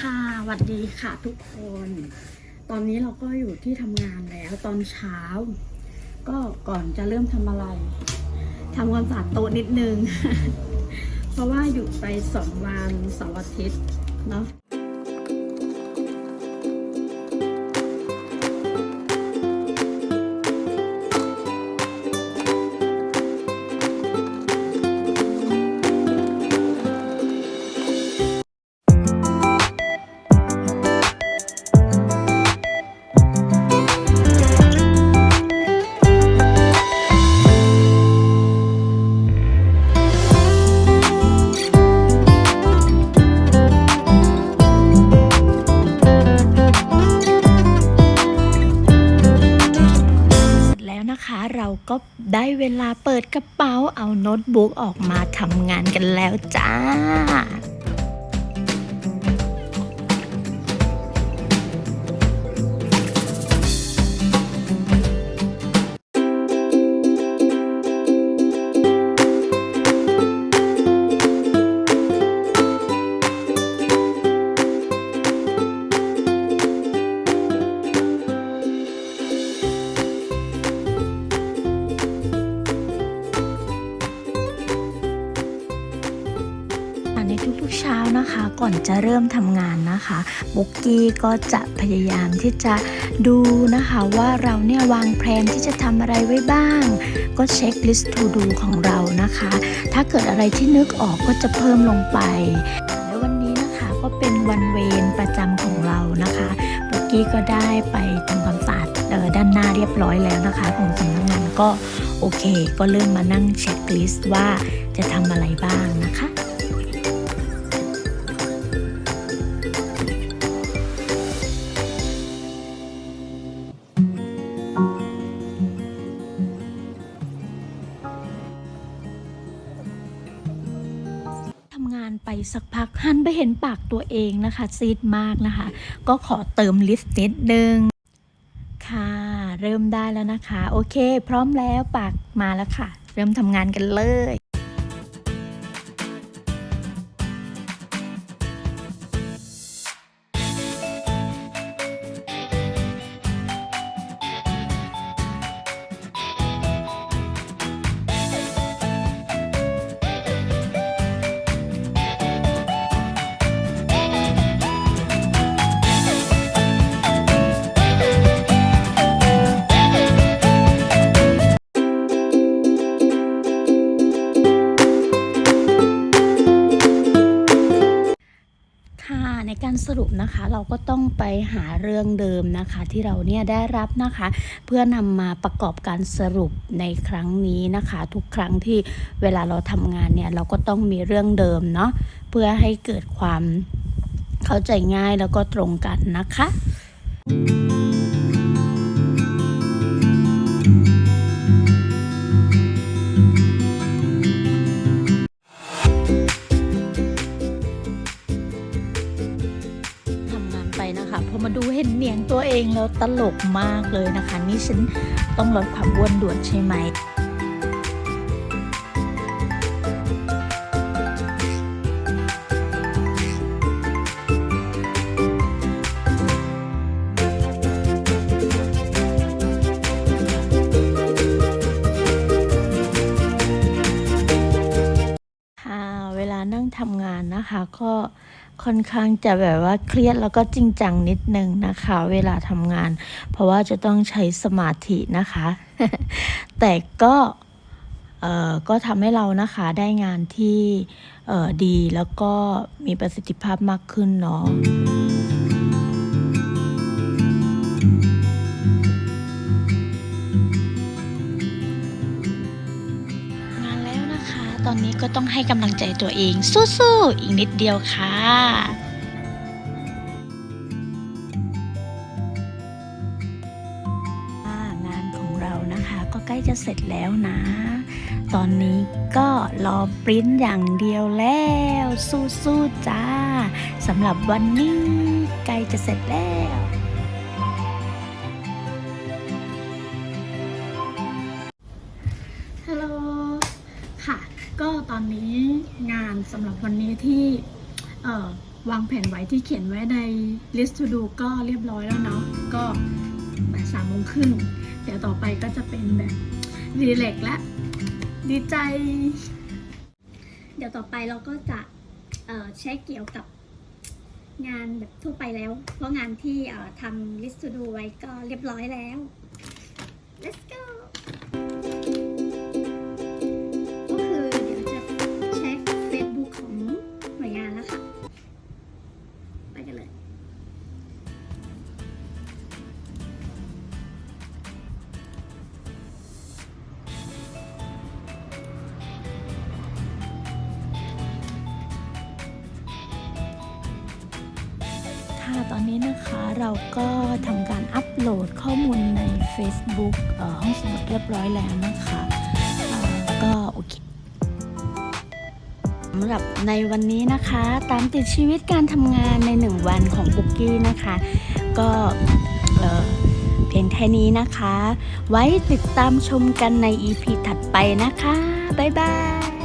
ค่ะสวัสดีค่ะทุกคน ตอนนี้เราก็อยู่ที่ทำงานแล้วตอนเช้า ก็ก่อนจะเริ่มทำอะไรทำความสะอาดโต๊ะนิดนึง เพราะว่าอยู่ไปสองวันเสาร์อาทิตย์เนาะ นะคะ เราก็ได้เวลาเปิดกระเป๋าเอาโน้ตบุ๊กออกมาทำงานกันแล้วจ้า ในทุกๆเช้านะคะ ก่อนจะเริ่มทำงานนะคะบุกกี้ก็จะพยายามที่จะดูนะคะว่าเราเนี่ยวางแผนที่จะทำอะไรไว้บ้าง ก็เช็ค list to do ของเรานะคะ ถ้าเกิดอะไรที่นึกออกก็จะเพิ่มลงไปและวันนี้นะคะก็เป็นวันเวรประจำของเรานะคะบุกกี้ก็ได้ไปทำความสะอาดด้านหน้าเรียบร้อยแล้วนะคะ ของสำนักงานก็โอเค ก็เริ่มมานั่งเช็คลิสต์ว่าจะทำอะไรบ้างนะคะ สักพักหันไปเห็นปากตัวเองนะคะ ซีดมากนะคะ ก็ขอเติมลิสต์นิดนึงค่ะ เริ่มได้แล้วนะคะ โอเค พร้อมแล้วปากมาแล้วค่ะ เริ่มทำงานกันเลย สรุปนะคะเราก็ต้องไปหาเรื่องเดิมนะคะ ที่เราเนี่ยได้รับนะคะ เพื่อนำมาประกอบการสรุปในครั้งนี้นะคะ ทุกครั้งที่เวลาเราทำงานเนี่ยเราก็ต้องมีเรื่องเดิมเนาะเพื่อให้เกิดความเข้าใจง่ายแล้วก็ตรงกันนะคะท มาดูเห็นเนียงตัวเองแล้วตลกมากเลยนะคะ นี่ฉันต้องลดความอ้วนด่วนใช่ไหมคะเวลานั่งทำงานนะคะก็ ค่อนข้างจะแบบว่าเครียดแล้วก็จริงจังนิดนึงนะคะ เวลาทำงาน เพราะว่าจะต้องใช้สมาธินะคะ แต่ก็เออก็ทำให้เรานะคะได้งานที่เออดีแล้วก็มีประสิทธิภาพมากขึ้นเนาะ ก็ต้องให้กำลังใจตัวเอง สู้ๆ อีกนิดเดียวค่ะงานของเรานะคะก็ใกล้จะเสร็จแล้วนะ ตอนนี้ก็รอปริ้นอย่างเดียวแล้ว สู้ๆ จ้าสำหรับวันนี้ใกล้จะเสร็จแล้วฮัลโหลค่ะ ก็ตอนนี้งานสำหรับวันนี้ที่เออวางแผนไว้ที่เขียนไว้ใน list to do ก็เรียบร้อยแล้วเนาะก็บ่ายสามโมงครึ่งเดี๋ยวต่อไปก็จะเป็นแบบรีเล็กและดีใจ เดี๋ยวต่อไปเราก็จะเออช็คเกี่ยวกับงานแบบทั่วไปแล้ว เพราะงานที่ทำ list to do ไว้ก็เรียบร้อยแล้ว let's go ค่ะตอนนี้นะคะเราก็ทำการอัปโหลดข้อมูลใน Facebook เอ่อห้องสมุดเรียบร้อยแล้วนะคะก็โอเคสำหรับในวันนี้นะคะ ตามติดชีวิตการทำงานในหนึ่งวันของปุกกี้นะคะ ก็เอ่อเพียงแค่นี้นะคะ ไว้ติดตามชมกันใน EP ถัดไปนะคะ บ๊ายบาย